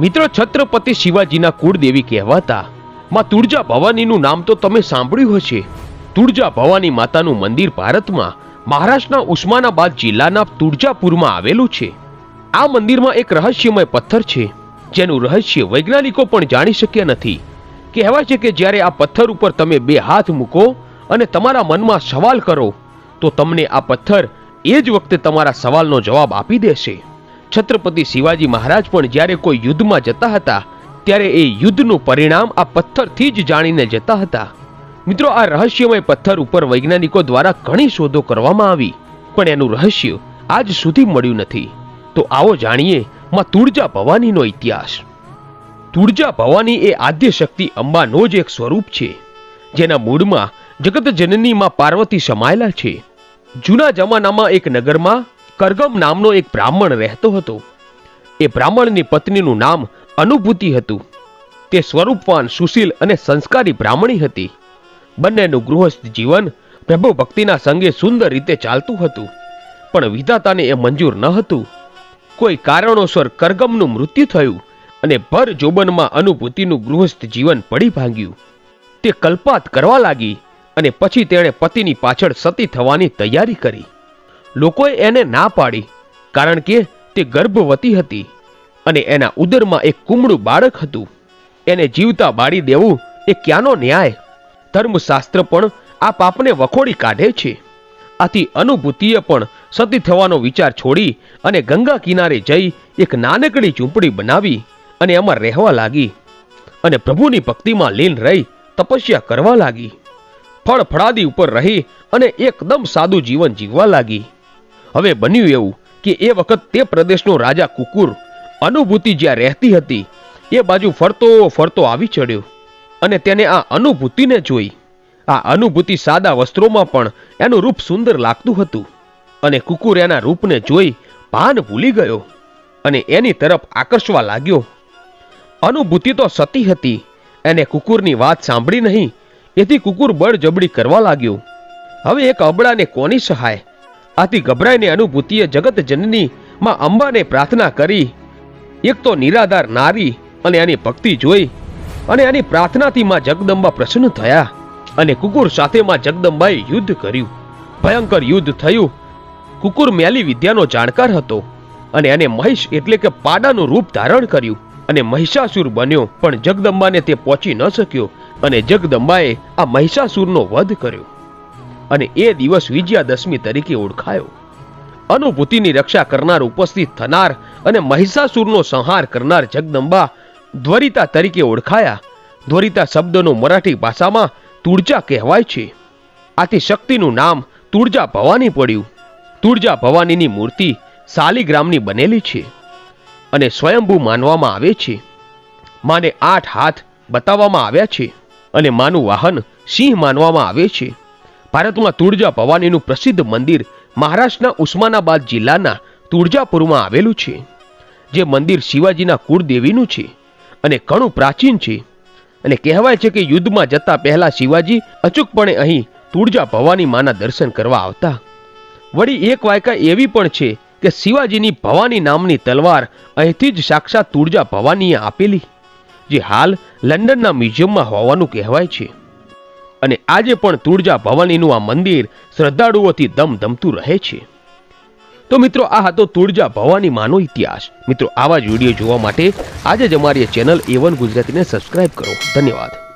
મિત્રો છત્રપતિ શિવાજીના કુળદેવી કહેવાતા. માં તુળજા ભવાનીનું નામ તો તમે સાંભળ્યું હશે. તુળજા ભવાની માતાનું મંદિર ભારતમાં મહારાષ્ટ્રના ઉસ્માનાબાદ જિલ્લાના તુળજાપુરમાં આવેલું છે. આ મંદિરમાં એક રહસ્યમય પથ્થર છે, જેનું રહસ્ય વૈજ્ઞાનિકો પણ જાણી શક્યા નથી. કહેવાય છે કે જ્યારે આ પથ્થર ઉપર તમે બે હાથ મૂકો અને તમારા મનમાં સવાલ કરો, તો તમને આ પથ્થર એ જ વખતે તમારા સવાલનો જવાબ આપી દેશે. છત્રપતિ શિવાજી મહારાજ પણ જ્યારે કોઈ યુદ્ધમાં જતા હતા, ત્યારે એ યુદ્ધનું પરિણામ આ પથ્થરથી જ જાણીને જતા હતા. મિત્રો, આ રહસ્યમય પથ્થર ઉપર વૈજ્ઞાનિકો દ્વારા ઘણી શોધો કરવામાં આવી, પણ એનું રહસ્ય આજ સુધી મળ્યું નથી. તો આવો જાણીએ માં તુળજા ભવાનીનો ઇતિહાસ. તુળજા ભવાની એ આદ્ય શક્તિ અંબાનો જ એક સ્વરૂપ છે, જેના મૂળમાં જગત જનની માં પાર્વતી સમાયેલા છે. જૂના જમાનામાં એક નગરમાં કરગમ નામનો એક બ્રાહ્મણ રહેતો હતો. એ બ્રાહ્મણની પત્નીનું નામ અનુભૂતિ હતું. તે સ્વરૂપવાન સુશીલ અને સંસ્કારી બ્રાહ્મણી હતી. બંનેનું ગૃહસ્થ જીવન પ્રભુ ભક્તિના સંગે સુંદર રીતે ચાલતું હતું. પણ વિધાતાને એ મંજૂર ન હતું. કોઈ કારણોસર કરગમનું મૃત્યુ થયું અને ભર જોબનમાં અનુભૂતિનું ગૃહસ્થ જીવન પડી ભાંગ્યું. તે કલ્પાત કરવા લાગી અને પછી તેણે પતિની પાછળ સતી થવાની તૈયારી કરી. લોકોએ એને ના પાડી, કારણ કે તે ગર્ભવતી હતી અને એના ઉદરમાં એક કુમળું બાળક હતું. એને જીવતા બાળી દેવું એ ક્યાંનો ન્યાય? ધર્મશાસ્ત્ર પણ આ પાપને વખોડી કાઢે છે. આથી અનુભૂતિએ પણ સતી થવાનો વિચાર છોડી અને ગંગા કિનારે જઈ એક નાનકડી ઝૂંપડી બનાવી અને એમાં રહેવા લાગી અને પ્રભુની ભક્તિમાં લીન રહી તપસ્યા કરવા લાગી. ફળ ફળાદી ઉપર રહી અને એકદમ સાદું જીવન જીવવા લાગી. હવે બન્યું એવું કે એ વખત તે પ્રદેશનો રાજા કુકુર અનુભૂતિ જ્યાં રહેતી હતી, એ બાજુ ફરતો ફરતો આવી ચડ્યો અને તેને આ અનુભૂતિને જોઈ. આ અનુભૂતિ સાદા વસ્ત્રોમાં પણ એનું રૂપ સુંદર લાગતું હતું અને કુકુર એના રૂપને જોઈ ભાન ભૂલી ગયો અને એની તરફ આકર્ષવા લાગ્યો. અનુભૂતિ તો સતી હતી, એને કુકુરની વાત સાંભળી નહીં, એથી કુકુર બળજબડી કરવા લાગ્યો. હવે એક અબળાને કોની સહાય? આથી ગભરાઈને અનુભૂતિએ જગત જનની માં અંબાને પ્રાર્થના કરી. એક તો નિરાધાર નારી અને એની ભક્તિ જોઈ અને એની પ્રાર્થનાથી માં જગદંબા પ્રસન્ન થયા અને કુકુર સાથે માં જગદંબાએ યુદ્ધ કર્યું. ભયંકર યુદ્ધ થયું. કુકુર મેલી વિદ્યાનો જાણકાર હતો અને એને મહિષ એટલે કે પાડાનું રૂપ ધારણ કર્યું અને મહિષાસુર બન્યો. પણ જગદંબાને તે પહોંચી ન શક્યો અને જગદંબાએ આ મહિષાસુરનો વધ કર્યો. અને એ દિવસ વિજયાદશમી તરીકે ઓળખાયો. અનુભૂતિની રક્ષા કરનાર ઉપસ્થિત થનાર અને મહિષાસુરનો સંહાર કરનાર જગદંબા ધ્વરિતા તરીકે ઓળખાયા. ધ્વરિતા શબ્દનો મરાઠી ભાષામાં તુળજા કહેવાય છે. આથી શક્તિનું નામ તુળજા ભવાની પડ્યું. તુળજા ભવાનીની મૂર્તિ શાલિગ્રામની બનેલી છે અને સ્વયંભૂ માનવામાં આવે છે. માને આઠ હાથ બતાવવામાં આવ્યા છે અને માનું વાહન સિંહ માનવામાં આવે છે. ભારતમાં તુળજા ભવાનીનું પ્રસિદ્ધ મંદિર મહારાષ્ટ્રના ઉસ્માનાબાદ જિલ્લાના તુળજાપુરમાં આવેલું છે, જે મંદિર શિવાજીના કુળદેવીનું છે અને ઘણું પ્રાચીન છે. અને કહેવાય છે કે યુદ્ધમાં જતા પહેલા શિવાજી અચૂકપણે અહીં તુળજા ભવાની માના દર્શન કરવા આવતા. વળી એક વાયકા એવી પણ છે કે શિવાજીની ભવાની નામની તલવાર અહીંથી જ સાક્ષાત તુળજા ભવાનીએ આપેલી, જે હાલ લંડનના મ્યુઝિયમમાં હોવાનું કહેવાય છે. અને આજે પણ તુળજા ભવાનીનું આ મંદિર શ્રદ્ધાળુઓથી ધમધમતું રહે છે. તો મિત્રો, આ હતો તુળજા ભવાની માનો ઇતિહાસ. મિત્રો, આવા જ વીડિયો જોવા માટે આજે જ અમારી ચેનલ એવન ગુજરાતીને સબસ્ક્રાઇબ કરો. ધન્યવાદ.